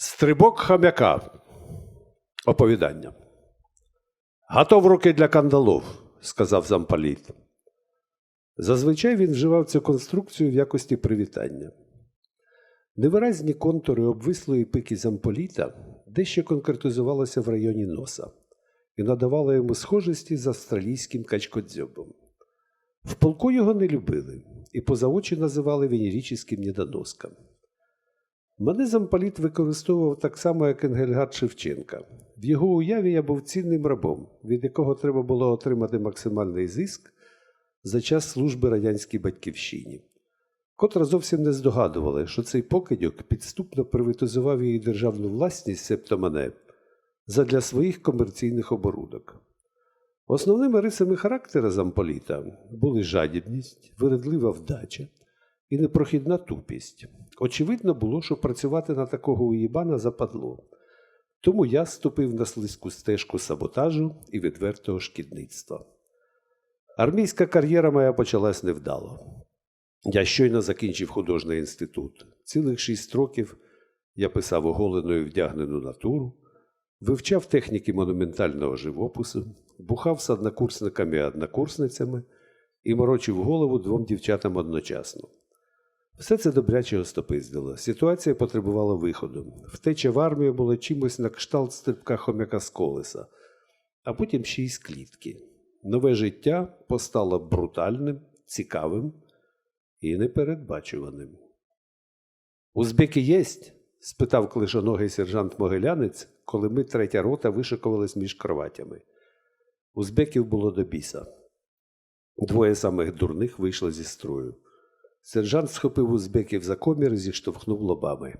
Стрибок хам'яка. Оповідання. Готов руки для кандалов, сказав замполіт. Зазвичай він вживав цю конструкцію в якості привітання. Невиразні контури обвислої пики замполіта дещо конкретизувалося в районі носа і надавало йому схожості з австралійським качкодзьобом. В полку його не любили і поза очі називали венерическим недоноском. Мене замполіт використовував так само, як Енгельгат Шевченка. В його уяві я був цінним рабом, від якого треба було отримати максимальний зиск за час служби радянській батьківщині, котра зовсім не здогадували, що цей покидьок підступно приватизував її державну власність, себто мене, задля своїх комерційних оборудок. Основними рисами характера замполіта були жадібність, виредлива вдача і непрохідна тупість. Очевидно було, що працювати на такого уїбана западло. Тому я ступив на слизьку стежку саботажу і відвертого шкідництва. Армійська кар'єра моя почалась невдало. Я щойно закінчив художній інститут. Цілих шість років я писав оголеною вдягнену натуру, вивчав техніки монументального живопису, бухав з однокурсниками і однокурсницями і морочив голову двом дівчатам одночасно. Все це добряче остопиздило. Ситуація потребувала виходу. Втеча в армію була чимось на кшталт стрибка хомяка з колеса, а потім ще й з клітки. Нове життя постало брутальним, цікавим і непередбачуваним. Узбеки єсть? спитав клишоногий сержант Могилянець, коли ми третя рота вишикувались між кроватями. Узбеків було до біса. Двоє самих дурних вийшли зі строю. Сержант схопив узбеків за комір і зіштовхнув лобами.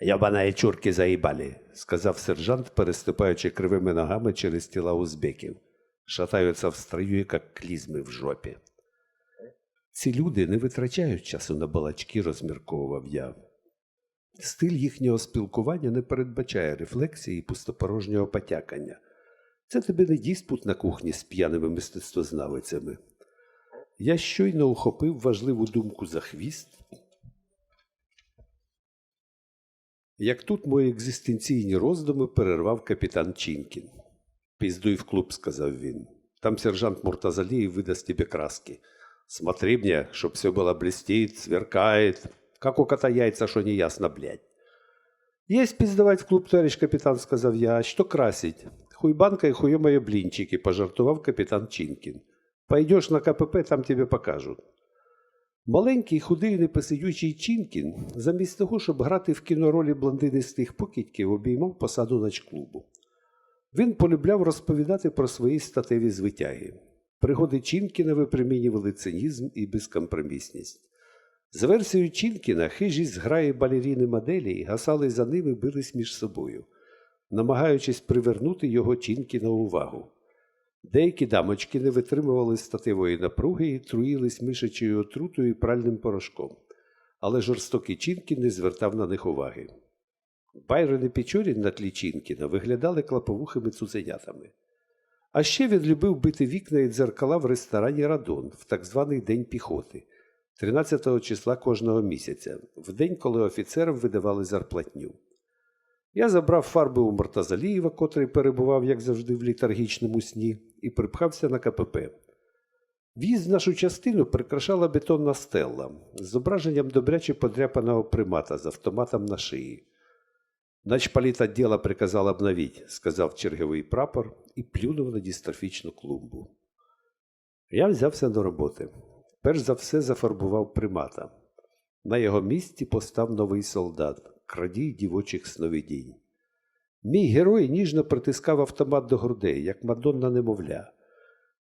Ябанаї чурки заїбалі, сказав сержант, переступаючи кривими ногами через тіла узбеків. Шатаються в строю, як клізми в жопі. Ці люди не витрачають часу на балачки, розмірковував я. Стиль їхнього спілкування не передбачає рефлексії і пустопорожнього потякання. Це тобі не диспут на кухні з п'яними мистецтвознавицями. Я щойно ухопив важливу думку за хвіст. Як тут мої екзистенційні роздуми перервав капітан Чінкін. Піздуй в клуб, сказав він. Там сержант Муртазалієв видасть тебе краски. Смотри мне, чтоб все было блестит, сверкает, как у кота яйца, что не ясно, блядь. Есть пиздовать в клуб, товарищ капитан, сказав я, а что красить? Хуйбанка и хуемые блинчики, пожартував капітан Чінкін. Пойдешь на КПП, там тебе покажуть. Маленький, худий, непосидючий Чінкін, замість того, щоб грати в кіноролі блондинистих покидьків, обіймав посаду начклубу. Він полюбляв розповідати про свої статеві звитяги. Пригоди Чінкіна випромінювали цинізм і безкомпромісність. За версією Чінкіна, хижі зграї балеріни моделі гасали за ними бились між собою, намагаючись привернути його Чінкіна увагу. Деякі дамочки не витримували статевої напруги і труїлись мишачою отрутою і пральним порошком, але жорстокий Чінкін не звертав на них уваги. Байрон і Пічорін на тлі Чінкіна виглядали клаповухими цуценятами. А ще він любив бити вікна і дзеркала в ресторані Радон в так званий День піхоти, 13 числа кожного місяця, в день, коли офіцерам видавали зарплатню. Я забрав фарби у Мортазалієва, котрий перебував, як завжди, в літаргічному сні, і припхався на КПП. В'їзд в нашу частину прикрашала бетонна стелла з зображенням добряче подряпаного примата з автоматом на шиї. Начполіт отдела приказал обновить, сказав черговий прапор і плюнув на дистрофічну клумбу. Я взявся до роботи. Перш за все зафарбував примата. На його місці постав новий солдат, крадій дівочих сновидінь. Мій герой ніжно притискав автомат до грудей, як мадонна немовля.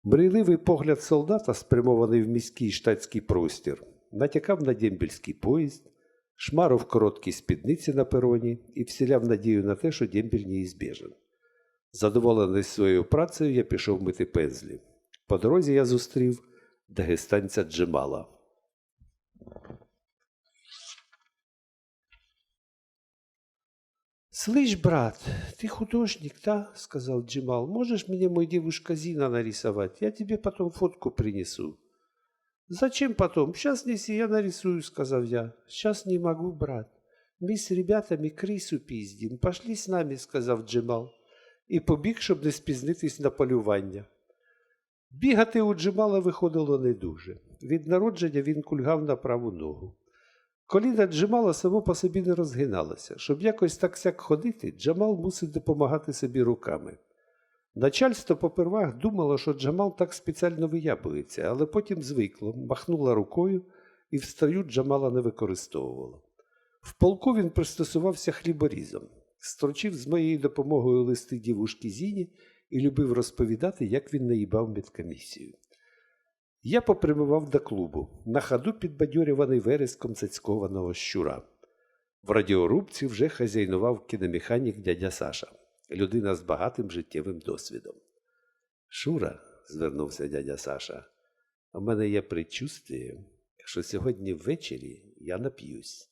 Мрійливий погляд солдата, спрямований в міський штатський простір, натякав на дембільський поїзд, шмарив короткі спідниці на пероні і вселяв надію на те, що дембіль неізбіжен. Задоволений своєю працею, я пішов мити пензлі. По дорозі я зустрів дагестанця Джемала. «Слышь, брат, ты художник, да?» — сказал Джемал. «Можешь мне, мой девушка Зина, нарисовать? Я тебе потом фотку принесу». «Зачем потом? Сейчас неси, я нарисую», — сказал я. «Сейчас не могу, брат. Ми з ребятами крису піздім. Пошли з нами, сказав Джемал, і побіг, щоб не спізнитись на полювання. Бігати у Джемала виходило не дуже. Від народження він кульгав на праву ногу. Коліна Джемала само по собі не розгиналося. Щоб якось так сяк ходити, Джамал мусить допомагати собі руками. Начальство попервах думало, що Джамал так спеціально виябується, але потім звикло, махнула рукою і в строю Джамала не використовувало. В полку він пристосувався хліборізом, строчив з моєю допомогою листи дівушки Зіні і любив розповідати, як він наїбав медкомісію. Я попрямував до клубу, на ходу підбадьорюваний вереском цяцькованого щура. В радіорубці вже хазяйнував кіномеханік дядя Саша, людина з багатим життєвим досвідом. Шура, звернувся дядя Саша, у мене є предчувствие, що сьогодні ввечері я нап'юсь.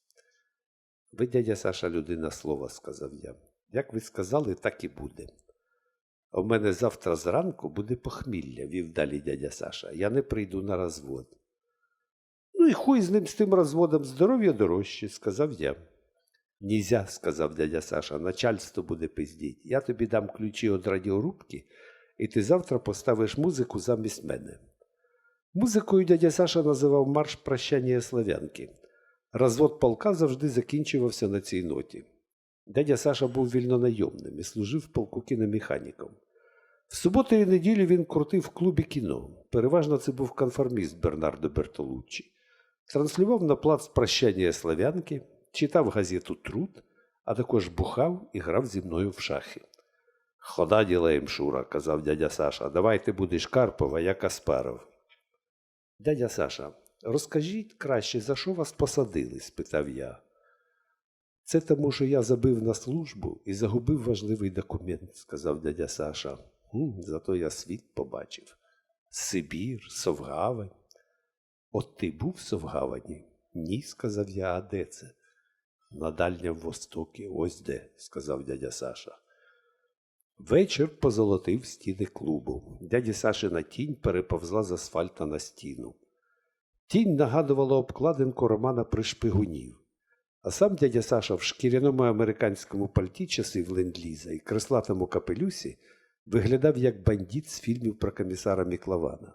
Ви, дядя Саша, людина слова, сказав я. Як ви сказали, так і буде. А в мене завтра зранку буде похмілля, вів далі дядя Саша. Я не прийду на розвод. Ну і хуй з ним з тим розводом здоров'я дорожче, сказав я. Нізя, сказав дядя Саша, начальство буде пиздіть. Я тобі дам ключі від радіорубки, і ти завтра поставиш музику замість мене. Музикою дядя Саша називав марш прощання славянки. Розвод полка завжди закінчувався на цій ноті. Дядя Саша був вільнонайомним і служив полку кіномеханіком. В суботу і неділю він крутив в клубі кіно. Переважно це був конформіст Бернардо Бертолуччі. Транслював на плац прощання славянки, читав газету Труд, а також бухав і грав зі мною в шахи. Хода ділаєм, Шура, казав дядя Саша. Давай ти будеш Карпова, я Каспаров. Дядя Саша, розкажіть краще, за що вас посадили? спитав я. Це тому, що я забив на службу і загубив важливий документ, сказав дядя Саша. «М, зато я світ побачив. Сибір, Совгавань. От ти був в Совгавані? Ні, сказав я, а де це? На Дальньому Востокі, ось де, сказав дядя Саша. Вечір позолотив стіни клубу. Дяді Сашина тінь переповзла з асфальта на стіну. Тінь нагадувала обкладинку романа Пришпигунів. А сам дядя Саша в шкіряному американському пальті часів ленд-ліза і креслатому капелюсі виглядав як бандит з фільмів про комісара Міклавана.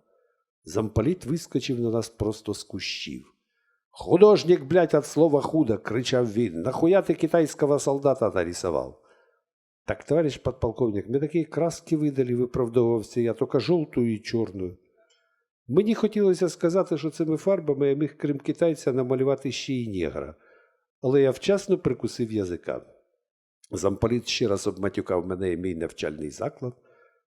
Замполіт вискочив на нас просто з кущів. Художник, блядь, от слова худо, кричав він. Нахуя ти китайського солдата нарисував? Так, товарищ подполковник, ми такі краски видали, виправдовувався я, тільки жовту і чорну. Мені хотілося сказати, що цими фарбами я міг, крім китайця, намалювати ще й негра, але я вчасно прикусив язика. Замполіт ще раз обматюкав мене і мій навчальний заклад,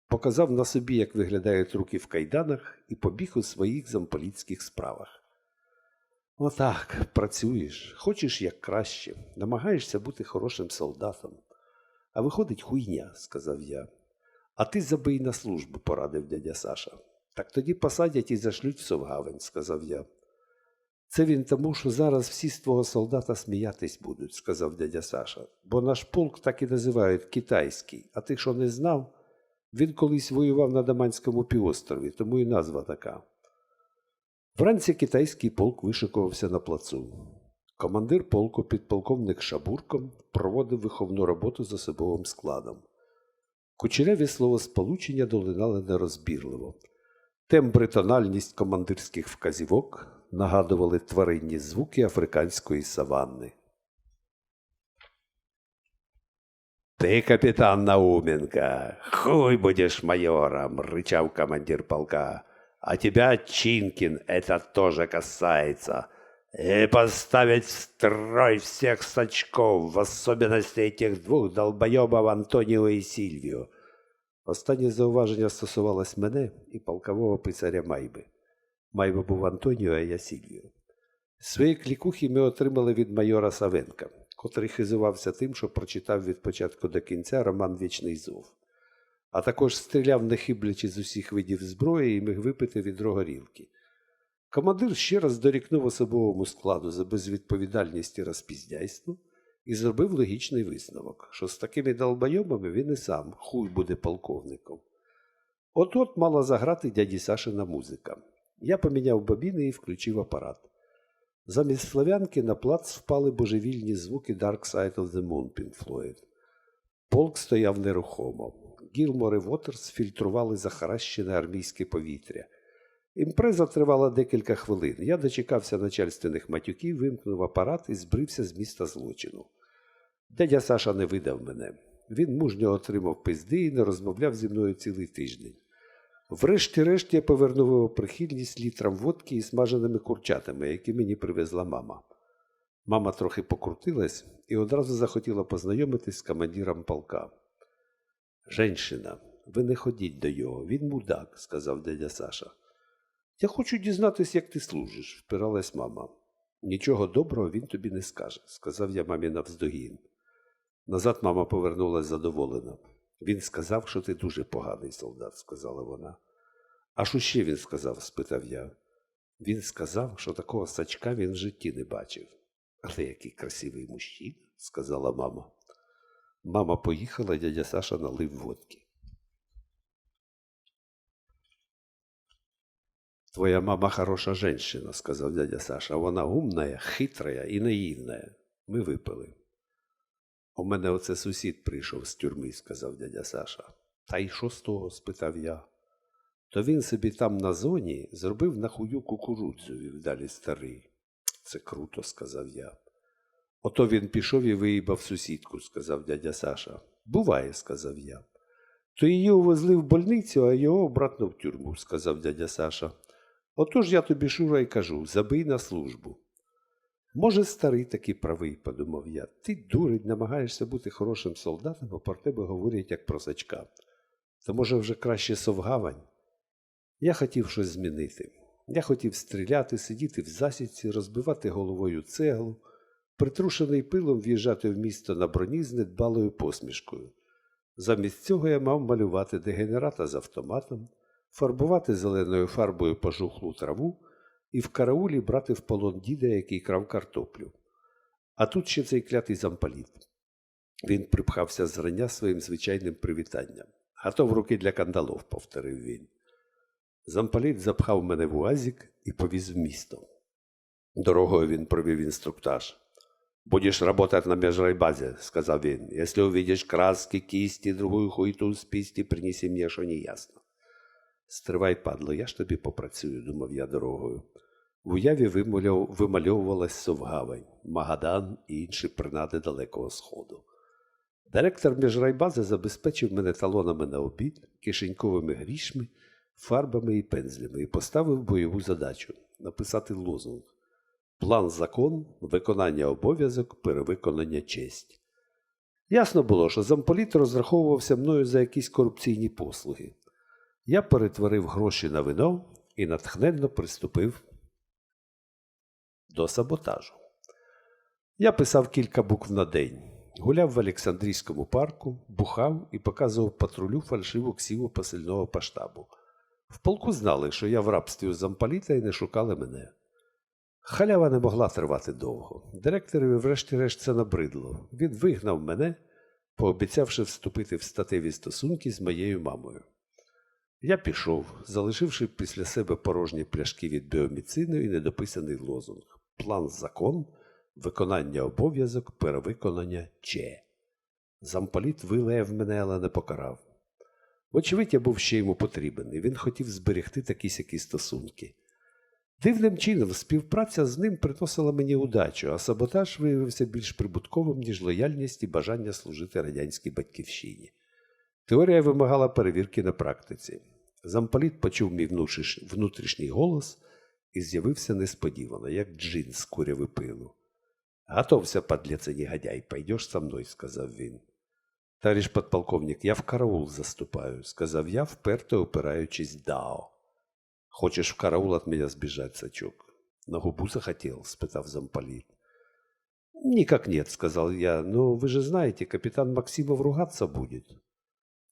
показав на собі, як виглядають руки в кайданах, і побіг у своїх замполітських справах. Отак, працюєш, хочеш як краще, намагаєшся бути хорошим солдатом. А виходить хуйня, сказав я. А ти забий на службу, порадив дядя Саша. Так тоді посадять і зашлють в Совгавень, сказав я. Це він тому, що зараз всі з твого солдата сміятись будуть, сказав дядя Саша. Бо наш полк так і називають китайський, а ти що не знав? Він колись воював на Даманському півострові, тому і назва така. Вранці китайський полк вишикувався на плацу. Командир полку, підполковник Шабурко, проводив виховну роботу з особовим складом. Кучеряві словосполучення долинали нерозбірливо. Тембри тональність командирських вказівок нагадували тваринні звуки африканської саванни. Ти капітан Науменка, хуй будеш майором, рычав командир полка. А тебя, Чинкин, это тоже касается. И поставить в строй всех сачков, в особенности этих двух долбоебов Антоніо і Сільвіо. Останнє зауваження стосувалось мене і полкового писаря Майби. Майба був Антоніо, а я Сільвіо. Свої клікухи ми отримали від майора Савенка, котрий хизувався тим, що прочитав від початку до кінця роман Вічний Зов, а також стріляв, не хиблячи з усіх видів зброї і міг випити відро горілки. Командир ще раз дорікнув особовому складу за безвідповідальність і розпіздяйство і зробив логічний висновок, що з такими долбойомами він і сам хуй буде полковником. От-от мала заграти дяді Сашина музика. Я поміняв бобіни і включив апарат. Замість слов'янки на плац впали божевільні звуки Dark Side of the Moon Pink Floyd. Полк стояв нерухомо. Гілмор і Вотерс фільтрували захаращене армійське повітря. Імпреза тривала декілька хвилин. Я дочекався начальственних матюків, вимкнув апарат і збрився з міста злочину. Дядя Саша не видав мене. Він мужньо отримав пизди і не розмовляв зі мною цілий тиждень. Врешті-решт я повернув його прихильність літрам водки і смаженими курчатами, які мені привезла мама. Мама трохи покрутилась і одразу захотіла познайомитись з командиром полка. Женщина, ви не ходіть до його, він мудак, сказав дядя Саша. Я хочу дізнатись, як ти служиш, впиралась мама. Нічого доброго він тобі не скаже, сказав я мамі навздогін. Назад мама повернулась задоволена. Він сказав, що ти дуже поганий солдат, сказала вона. А що ще він сказав? спитав я. Він сказав, що такого сачка він в житті не бачив. Але який красивий мужчина, сказала мама. Мама поїхала, дядя Саша налив водки. Твоя мама хороша женщина, сказав дядя Саша. Вона умная, хитрая і наївная. Ми випили. У мене оце сусід прийшов з тюрми, сказав дядя Саша. Та й що з того? спитав я. То він собі там на зоні зробив на хую кукурудзу вдалі старий. Це круто, сказав я. Ото він пішов і виїбав сусідку, сказав дядя Саша. Буває, сказав я. То її увезли в больницю, а його обратно в тюрму, сказав дядя Саша. Отож я тобі, Шура, й кажу, забий на службу. Може, старий таки правий, подумав я. Ти, дурень, намагаєшся бути хорошим солдатом, а про тебе говорять як про сачка. То, може, вже краще совгавань? Я хотів щось змінити. Я хотів стріляти, сидіти в засідці, розбивати головою цеглу, притрушений пилом в'їжджати в місто на броні з недбалою посмішкою. Замість цього я мав малювати дегенерата з автоматом, фарбувати зеленою фарбою пожухлу траву і в караулі брати в полон діда, який крав картоплю. А тут ще цей клятий зампаліт. Він припхався зрання своїм звичайним привітанням. Готов руки для кандалов, повторив він. Зампаліт запхав мене в уазик і повіз в місто. Дорогою він провів інструктаж. Будешь работать на межрайбазе, сказал він. Если увидишь краски, кисти, другую хуйту з пісті, принеси мені, що не ясно. Стривай, падло, я ж тобі попрацюю, думав я дорогою. В уяві вимальовувалась Совгавань, Магадан і інші принади Далекого Сходу. Директор міжрайбази забезпечив мене талонами на обід, кишеньковими грішми, фарбами і пензлями і поставив бойову задачу написати лозунг План закон, виконання обов'язок, перевиконання честь. Ясно було, що замполіт розраховувався мною за якісь корупційні послуги. Я перетворив гроші на вино і натхненно приступив до саботажу. Я писав кілька букв на день, гуляв в Олександрійському парку, бухав і показував патрулю фальшиву ксіву посильного поштабу. В полку знали, що я в рабстві у замполіта і не шукали мене. Халява не могла тривати довго. Директорові, врешті-решт, це набридло. Він вигнав мене, пообіцявши вступити в статеві стосунки з моєю мамою. Я пішов, залишивши після себе порожні пляшки від біоміцину і недописаний лозунг план закон, виконання обов'язок, перевиконання че. Замполіт вилаяв мене, але не покарав. Вочевидь, я був ще йому потрібен, і він хотів зберегти такі сякі стосунки. Дивним чином, співпраця з ним приносила мені удачу, а саботаж виявився більш прибутковим, ніж лояльність і бажання служити радянській батьківщині. Теорія вимагала перевірки на практиці. Замполіт почув мій внутрішній голос і з'явився несподівано, як джин з куряви пилу. Готовся, подлеце негодяй, пойдеш со мною, сказав він. Товариш подполковник, я в караул заступаю, сказав я, вперто опираючись дао. Хочешь в караул от меня сбежать, сачок? На губу захотел? спытав замполит. Никак нет, сказал я, но вы же знаете, капитан Максимов ругаться будет.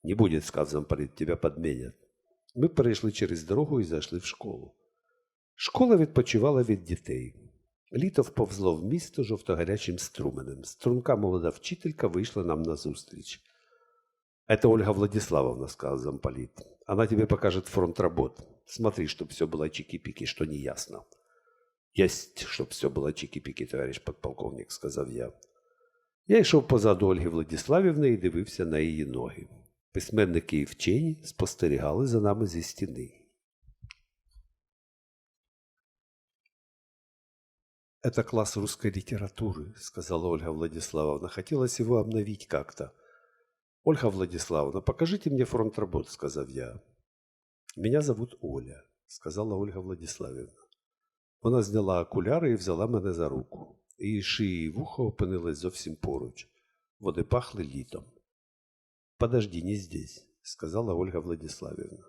Не будет, сказал замполит, тебя подменят. Ми перейшли через дорогу і зайшли в школу. Школа відпочивала від дітей. Літо вповзло в місто жовтогарячим струменем. Струнка молода вчителька вийшла нам назустріч. Это Ольга Владиславовна, сказал замполит. Она тебе покажет фронт работ. Смотри, чтобы все было чики-пики, что не ясно. Єсть, щоб все було чікі-пікі, товариш подполковник, сказав я. Я йшов позаду Ольги Владиславівни і дивився на її ноги. Письменники і вчені спостерігали за нами зі стіни. «Это класс русской литературы», — сказала Ольга Владиславовна. «Хотелось его обновить как-то». «Ольга Владиславовна, покажите мне фронт работ», — сказав я. «Меня зовут Оля», — сказала Ольга Владиславівна. Вона зняла окуляри і взяла мене за руку. Її шиї і вухо опинились зовсім поруч. Вони пахли літом. «Подожди, не здесь», — сказала Ольга Владиславівна.